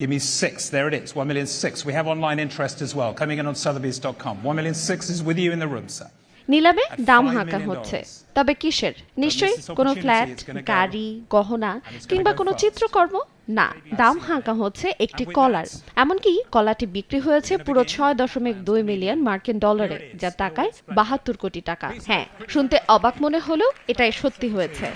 Give me six. There it is. One million six. We have online interest as well. Coming in on Sotheby's.com. One million six is with you in the room, sir. নিলামে দাম হাঁকা হচ্ছে. তবে কিসের নিশ্চয়ই কোনো flat গাড়ি গহনা কিংবা কোনো চিত্রকর্ম না দাম হাঁকা হচ্ছে একটি কলার এমনকি কলাটি বিক্রি হয়েছে পুরো ছয় দশমিক দুই মিলিয়ন মার্কিন ডলারে. যা টাকায় বাহাত্তর কোটি টাকা হ্যাঁ শুনতে অবাক মনে হলেও এটাই সত্যি হয়েছে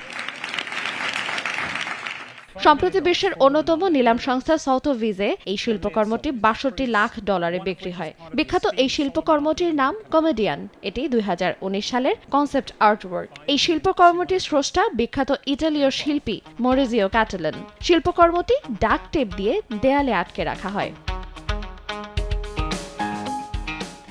সম্প্রতি বিশ্বের অন্যতম নিলাম সংস্থা সাউথ ভিজে এই শিল্পকর্মটি বাষট্টি লাখ ডলারে বিক্রি হয়। বিখ্যাত এই শিল্পকর্মটির নাম কমেডিয়ান। এটি দুই হাজার উনিশ সালের কনসেপ্ট আর্টওয়ার্ক। এই শিল্পকর্মটির স্রষ্টা বিখ্যাত ইটালীয় শিল্পী মরিজিও ক্যাটেলেন শিল্পকর্মটি ডাক টেপ দিয়ে দেয়ালে আটকে রাখা হয়।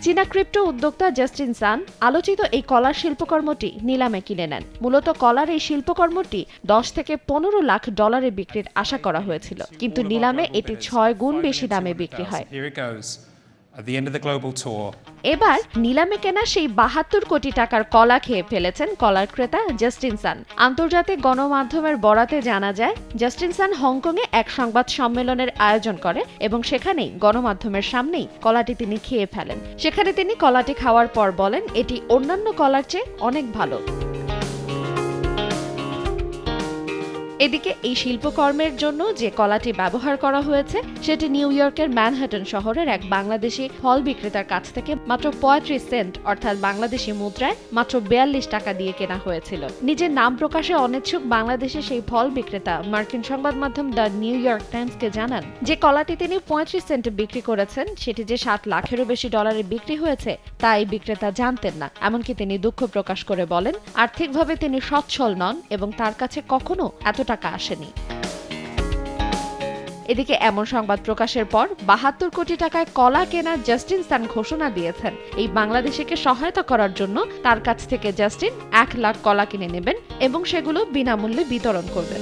চীনা ক্রিপ্টো উদ্যোক্তা জাস্টিন সান আলোচিত এই কলার শিল্পকর্মটি নিলামে কিনে নেন। মূলত কলার এই শিল্পকর্মটি দশ থেকে পনেরো লাখ ডলারে বিক্রির আশা করা হয়েছিল। কিন্তু নিলামে এটি ছয় গুণ বেশি দামে বিক্রি হয়. At the end of the global tour, এবার নিলামে কেনা সেই বাহাত্তর কোটি টাকার কলা খেয়ে ফেলেছেন কলার ক্রেতা জাস্টিন সান। আন্তর্জাতিক গণমাধ্যমের বরাতে জানা যায় জাস্টিন সান হংকংয়ে এক সংবাদ সম্মেলনের আয়োজন করে এবং সেখানেই গণমাধ্যমের সামনেই কলাটি তিনি খেয়ে ফেলেন। সেখানে তিনি কলাটি খাওয়ার পর বলেন এটি অন্যান্য কলার চেয়ে অনেক ভালো। এদিকে এই শিল্পকর্মের জন্য যে কলাটি ব্যবহার করা হয়েছে, সেটি নিউ ইয়র্কের ম্যানহাটন শহরের এক বাংলাদেশি ফল বিক্রেতার কাছ থেকে মাত্র পঁয়ত্রিশ সেন্ট, অর্থাৎ বাংলাদেশি মুদ্রায় মাত্র বিয়াল্লিশ টাকা দিয়ে কেনা হয়েছিল। নিজের নাম প্রকাশে অনিচ্ছুক বাংলাদেশের সেই ফল বিক্রেতা মার্কিন সংবাদ মাধ্যম দ্য নিউ ইয়র্ক টাইমসকে জানান, যে কলাটি তিনি পঁয়ত্রিশ সেন্টে বিক্রি করেছেন, সেটি যে সাত লাখেরও বেশি ডলারে বিক্রি হয়েছে, তা এই বিক্রেতা জানতেন না। এমনকি তিনি দুঃখ প্রকাশ করে বলেন, আর্থিকভাবে তিনি সচ্ছল নন এবং তার কাছে কখনো এত টাকা আসেনি। এদিকে এমন সংবাদ প্রকাশের পর বাহাত্তর কোটি টাকায় কলা কেনার জাস্টিন সান ঘোষণা দিয়েছেন। এই বাংলাদেশিকে সহায়তা করার জন্য তার কাছ থেকে জাস্টিন এক লাখ কলা কিনে নেবেন এবং সেগুলো বিনামূল্যে বিতরণ করবেন।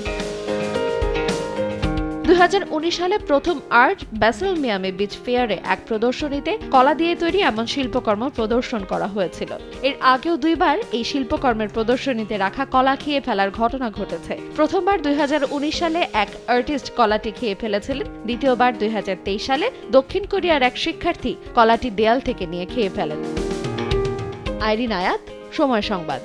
দুই হাজার উনিশ সালে প্রথম আর্ট ব্যাসেল মিয়ামি বিচ ফেয়ারে এক প্রদর্শনীতে কলা দিয়ে তৈরি এমন শিল্পকর্ম প্রদর্শন করা হয়েছিল। এর আগেও দুইবার এই শিল্পকর্মের প্রদর্শনীতে রাখা কলা খেয়ে ফেলার ঘটনা ঘটেছে। প্রথমবার দুই হাজার উনিশ সালে এক আর্টিস্ট কলাটি খেয়ে ফেলেছিলেন। দ্বিতীয়বার দুই হাজার তেইশ সালে দক্ষিণ কোরিয়ার এক শিক্ষার্থী কলাটি দেয়াল থেকে নিয়ে খেয়ে ফেলেন। আইরিন আয়াত, সময় সংবাদ।